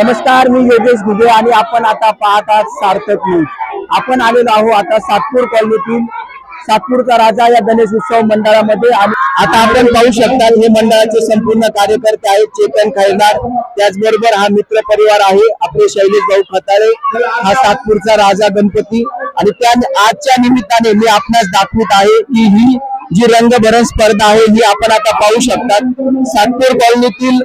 नमस्कार मी योगेश घुगे आणि आपण आता पाहत आहात सार्थक न्यूज आपण आलेलो आहोत आता सातपूर कॉलनीतील सातपूरचा राजा या गणेश उत्सव मंडळामध्ये आणि आता आपण पाहू शकतात हे मंडळाचे संपूर्ण कार्यकर्ते आहेत चेतन खैरनार त्याचबरोबर हा मित्र परिवार आहे आपले शैलेश भाऊ खताळे हा सातपूरचा राजा गणपती. आणि त्या आजच्या निमित्ताने मी आपणास दाखवत आहे की ही जी रंगभरण स्पर्धा आहे ही आपण आता पाहू शकतात सातपूर कॉलनीतील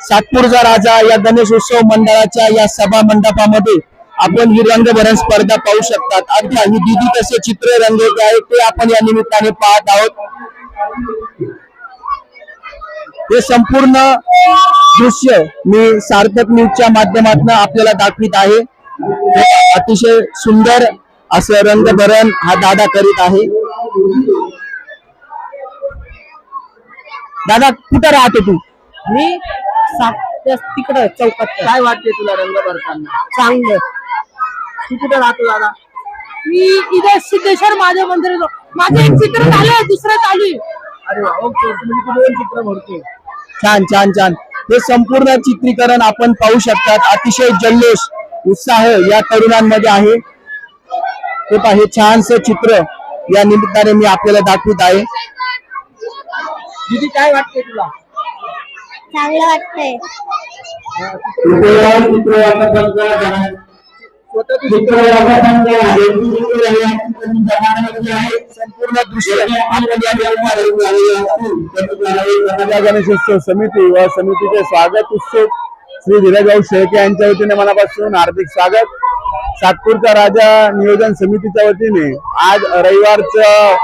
सातपूरचा राजा या गणेश उत्सव मंडळाच्या या सभा मंडपामध्ये आपण ही रंगभरण स्पर्धा पाहू शकतात. अर्थात ही दिदी कसे चित्र रंगवते आहे ते आपण या निमित्ताने पाहत आहोत. हे संपूर्ण दृश्य मी सार्थक न्यूजच्या माध्यमातून आपल्याला दाखवित आहे. अतिशय सुंदर असं रंगभरण हा दादा करीत आहे. दादा कुठं राहतो तू? मी सात तिकडं चौकात काय वाटते तुला रंग भरताना चांगलं. तू कुठे राहतो दादा? मी इथे सिद्धेश्वर महादेव मंदिर माझं एक चित्र झालं दुसरं चालू आहे. अरे वा, ओके तुम्ही इथे दोन चित्र भरतो छान छान छान. हे संपूर्ण चित्रीकरण आपण पाहू शकतात. अतिशय जल्लोष उत्साह या तरुणांमध्ये आहे. हे पहा हे छानस चित्र या निमित्ताने मी आपल्याला दाखवत आहे. दीदी काय वाटते तुला? चांगलं वाटतंय. संपूर्ण दृश्य गणेशोत्सव समिती व समितीचे स्वागत उत्सुक श्री धीरजभाऊ शेळके यांच्या वतीने मनापासून हार्दिक स्वागत. सातपूरचा राजा नियोजन समितीच्या वतीने आज रविवारचं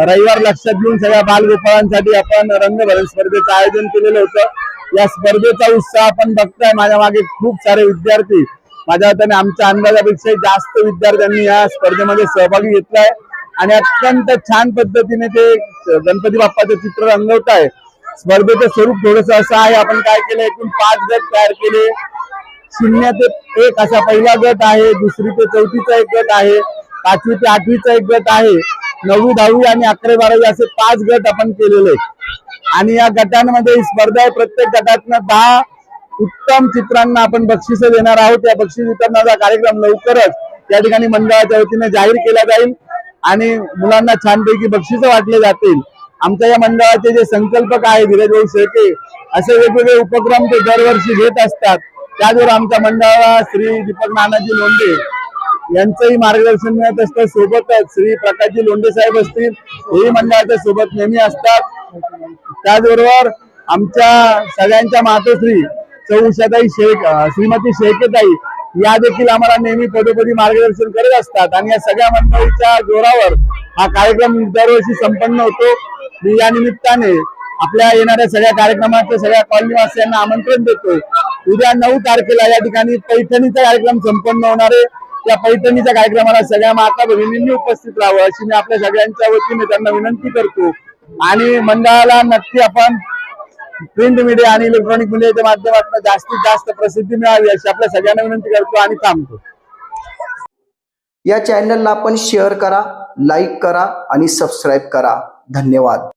रविवार लक्षात घेऊन सगळ्या बालगोपाळांसाठी आपण रंगभरण स्पर्धेचं आयोजन केलेलं होतं. या स्पर्धेचा उत्साह आपण बघताय. माझ्या मागे खूप सारे विद्यार्थी माझ्या हाताने आमच्या अंदाजापेक्षा जास्त विद्यार्थ्यांनी या स्पर्धेमध्ये सहभागी घेतलाय. आणि अत्यंत छान पद्धतीने ते गणपती बाप्पाचं चित्र रंगवत आहे स्पर्धेचं स्वरूप थोडस असं आहे. आपण काय केलं? एकूण पाच गट तयार केले. शून्य ते एक असा पहिला गट आहे. दुसरी ते चौथीचा एक गट आहे. पाचवी ते आठवीचा एक गट आहे. नववी दहावी आणि अकरावी बारावी असे पाच गट आपण केलेले आहेत. आणि या गटांमध्ये स्पर्धा आहे. प्रत्येक गटातनं दहा उत्तम चित्रांना आपण बक्षिस देणार आहोत. या बक्षीस वितरणाचा कार्यक्रम लवकरच त्या ठिकाणी मंडळाच्या वतीने जाहीर केला जाईल आणि मुलांना छानपैकी बक्षीस वाटले जातील. आमच्या या मंडळाचे जे संकल्पक आहे धीरजभाऊ शेळके असे वेगवेगळे उपक्रम ते दरवर्षी घेत असतात. त्याचबरोबर आमच्या मंडळाला श्री दीपक नानाजी लोंढे यांचंही मार्गदर्शन मिळत असतं. सोबतच श्री प्रकाशजी लोंढे साहेब असतील हेही मंडळाच्या सोबत नेहमी असतात. त्याचबरोबर आमच्या सगळ्यांच्या मातोश्री चौषाताई शेख श्रीमती शेळकेताई या देखील आम्हाला नेहमी पदोपदी मार्गदर्शन करत असतात. आणि या सगळ्या मंडळीच्या जोरावर हा कार्यक्रम दरवर्षी संपन्न होतो. मी या निमित्ताने आपल्या येणाऱ्या सगळ्या कार्यक्रमाचं सगळ्या कॉलनीवासियांना आमंत्रण देतो उद्या नऊ तारखेला या ठिकाणी पैठणीचा कार्यक्रम संपन्न होणार आहे. त्या पैठणीच्या कार्यक्रमाला सगळ्या माता भगिनींनी उपस्थित राहावं अशी मी आपल्या सगळ्यांच्या वतीने त्यांना विनंती करतो. आणि मंडळाला नक्की आपण प्रिंट मीडिया आणि इलेक्ट्रॉनिक मीडियाच्या माध्यमातून जास्तीत जास्त प्रसिद्धी मिळावी अशी आपल्या सगळ्यांना विनंती करतो आणि थांबतो. या चॅनलला आपण शेअर करा लाईक करा आणि सबस्क्राईब करा. धन्यवाद.